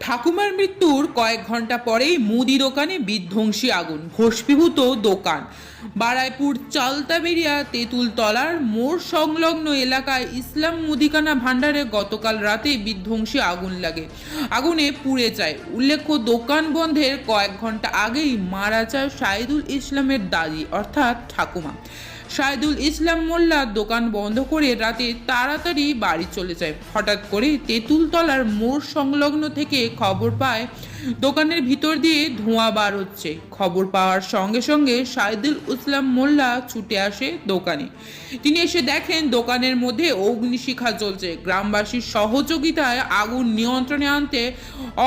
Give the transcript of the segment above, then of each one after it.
ঠাকুমার মৃত্যুর কয়েক ঘণ্টা পরেই মুদি দোকানে বিধ্বংসী আগুন ভস্মীভূত দোকান। বারাইপুর চালতাবেরিয়া তেঁতুলতলার মোড় সংলগ্ন এলাকায় ইসলাম মুদিখানা ভাণ্ডারে গতকাল রাতে বিধ্বংসী আগুন লাগে। আগুনে পুড়ে যায়। উল্লেখ্য, দোকান বন্ধের কয়েক ঘণ্টা আগেই মারা যায় সাইদুল ইসলামের দাদি, অর্থাৎ ঠাকুমা। শাহিদুল ইসলাম মোল্লা দোকান বন্ধ করে রাতে তাড়াতাড়ি বাড়ি চলে যায়। হঠাৎ করে তেঁতুলতলার মোড় সংলগ্ন থেকে খবর পায়, দোকানের ভিতর দিয়ে ধোঁয়া বার হচ্ছে। খবর পাওয়ার সঙ্গে সঙ্গে শাহিদুল ইসলাম মোল্লা ছুটে আসে দোকানে। তিনি এসে দেখেন দোকানের মধ্যে অগ্নিশিখা চলছে গ্রামবাসীর সহযোগিতায় আগুন নিয়ন্ত্রণে আনতে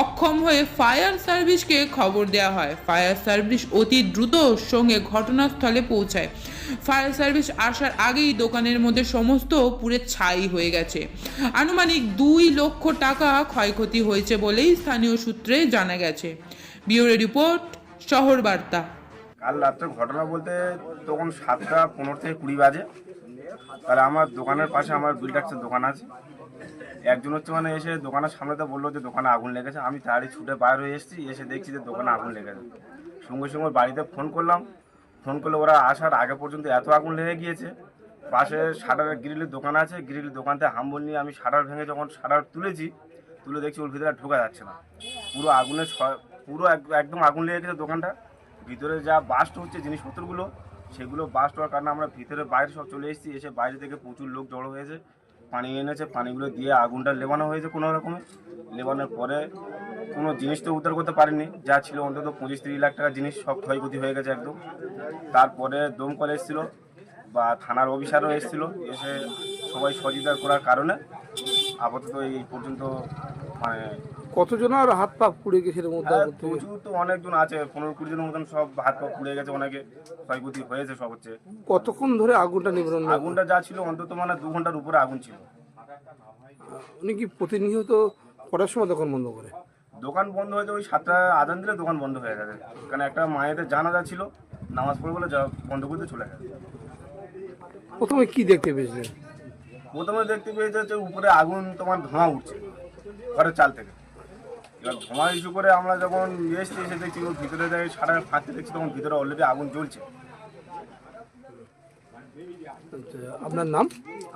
অক্ষম হয়ে ফায়ার সার্ভিসকে খবর দেওয়া হয়। ফায়ার সার্ভিস অতি দ্রুত সঙ্গে ঘটনাস্থলে পৌঁছায়। ফায়ার সার্ভিস আসার আগেই দোকানের মধ্যে সমস্ত পুরে ছাই হয়ে গেছে। আনুমানিক দুই লক্ষ টাকা ক্ষয়ক্ষতি হয়েছে বলেই স্থানীয় সূত্রে জানা গেছে। বিউরো রিপোর্ট, শহর বার্তা। কাল রাত্রে ঘটনা বলতে তখন সাতটা পনেরো থেকে কুড়ি বাজে। তাহলে আমার দোকানের পাশে আমার বিল্ডার্সের দোকান আছে। একজন হচ্ছে মানে এসে দোকানের সামনেতে বলল যে দোকানে আগুন লেগেছে। আমি তাড়ি ছুটে বাইর হয়ে এসেছি, এসে দেখছি যে দোকানে আগুন লেগেছে। সঙ্গে সঙ্গে বাড়িতে ফোন করলাম। ফোন করলে ওরা আসার আগে পর্যন্ত এত আগুন লেগে গিয়েছে। পাশে শাটারের গ্রিলের দোকান আছে, গ্রিলের দোকান থেকে হাম্বল নিয়ে আমি শাটার ভেঙে যখন শাটার তুলেছি, তুলে দেখছি ওর ভিতরে ঢোকা যাচ্ছে না। পুরো আগুনের ছ- পুরো এক- একদম আগুন লেগে গেছে দোকানটা। ভিতরে যা বাস্ট হচ্ছে জিনিসপত্রগুলো, সেগুলো বাস্ট হওয়ার কারণে আমরা ভিতরে বাইরে সব চলে এসেছি, এসে বাইরে থেকে প্রচুর লোক জড়ো হয়েছে। পানি এনেছে, পানিগুলো দিয়ে আগুনটা লেবানো হয়েছে কোনো রকমে। লেবানোর পরে কোনো জিনিস তো উদ্ধার করতে পারেনি যা ছিল অন্তত পঁচিশ তিরিশ লাখ টাকা জিনিস সব ক্ষয়ক্ষতি হয়ে গেছে একদম। তারপরে দমকল এসেছিল বা থানার অফিসারও এসেছিল এসে সবাই সহযোগিতা করার কারণে আপাতত এই পর্যন্ত মানে কতজন আর হাত পা পুড়ে গেছে হ্যাঁ? প্রচুর তো অনেকজন আছে পনেরো কুড়ি জনের মতন সব হাত পা পুড়ে গেছে অনেকে ক্ষয়ক্ষতি হয়েছে সব হচ্ছে। কতক্ষণ ধরে আগুনটা নিবারণ আগুনটা যা ছিল অন্তত মানে দু ঘণ্টার উপরে আগুন ছিল। উনি কি প্রতিনিয়ত কটার সময় তখন বন্ধ করে? দোকান বন্ধ হয়েছে ওই সাতটা আদান দিলে দোকান বন্ধ হয়ে গেছে। কারণ একটা মায়েদের জানাজা ছিল নামাজ পড়ে বলে বন্ধ করতে চলে গেছে। প্রথমে কি দেখতে পেয়েছিলেন? প্রথমে দেখতে পেয়েছে যে উপরে আগুন তোমার ধোঁয়া উঠছে ঘরের চাল থেকে। এবার ধোঁয়া ইস্যু করে আমরা যখন এসছি এসে দেখছি ওর ভিতরে যাই সারা ফাঁকতে দেখছি তখন ভিতরে অলরেডি আগুন জ্বলছে। আচ্ছা, আপনার নাম?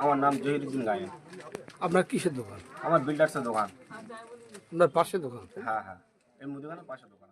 আমার নাম জহিরুদ্দিন গায়ে আপনার কিসের দোকান? আমার বিল্ডার্সের দোকান। আপনার পাশে দোকান হ্যাঁ হ্যাঁ। এই মুদিখানার পাশে দোকান।